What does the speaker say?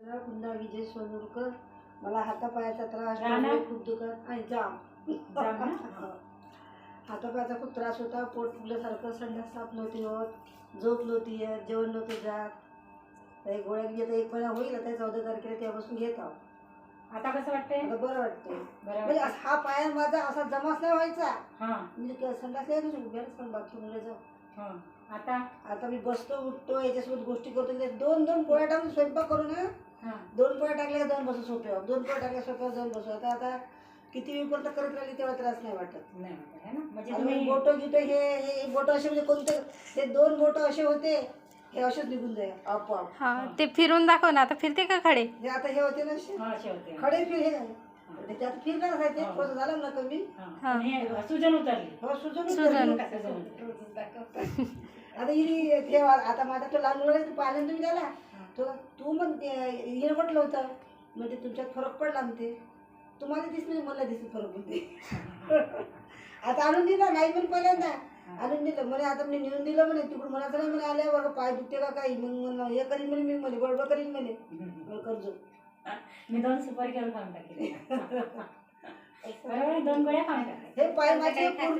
पुन्हा विजय सोनूरकर मला हातापायाचा त्रास खूप दुखत. आणि जाम. जाम ना? हातापायाचा खूप त्रास होता पोट फुगल्यासारखं संडास साफ नव्हती होत झोप नव्हती येत जेवण नव्हतं जात. तर हे गोळ्या घेत एक महिना होईल आता चौदा तारखेला तेव्हापासून घेत आहोत. आता कसं वाटतंय? बरं वाटतंय. म्हणजे हा पाय माझा असा जमाच नाही व्हायचा. हा. म्हणजे संडास यायचं उभ्याच पण बाथरूमला जाऊ हा आता? आता मी बसतो उठतो याच्यासोबत गोष्टी करतो. ते दोन दोन पोळ्या टाकून स्वयंपाक करून ना? हा. दोन पोळ्या टाकल्या जाऊन बसू सोप्यावर. दोन पोळ्या टाकल्या सोप्यावर जाऊन बसू. आता आता किती वेळपर्यंत करत राहिली तेव्हा त्रास नाही वाटत. नाही वाटत ना? म्हणजे तुम्ही बोट गिटं हे हे बोट असे म्हणजे कोणते? ते दोन बोट असे होते हे असेच निघून जाय आपोआप. हा ते फिरून दाखव ना. आता फिरते का खडे? हे आता हे होते ना असे. हा असे होते. खडे फिर हे. त्याच्यात फिरणार आहे ते हा. थोडं झालं ना कमी? हा. सुजन उतरली. हो सुजून सुजन. उतरली. आता हिने ठेवा आता माझा तो लहान मुलगा तू पाहिलं तुम्ही त्याला तो तू मग हिने म्हटलं होतं म्हणजे तुमच्यात फरक पडला म्हणते. तुम्हाला दिसले मला दिसले फरक म्हणते. आता आणून दिला नाही पण पहिल्यांदा. आणून दिलं. म्हणे आता मी नेऊन दिलं म्हणे तिकडून मला नाही म्हणे आल्यावर पाय दुखते का काही? मग म्हणलं, हे करीन म्हणे मी म्हणे बडबड करीन म्हणे. करजो. मी दोन सुपर केलं खाऊन टाकले. दोन गोळ्या खाऊन टाकले हे पाय माझे पूर्ण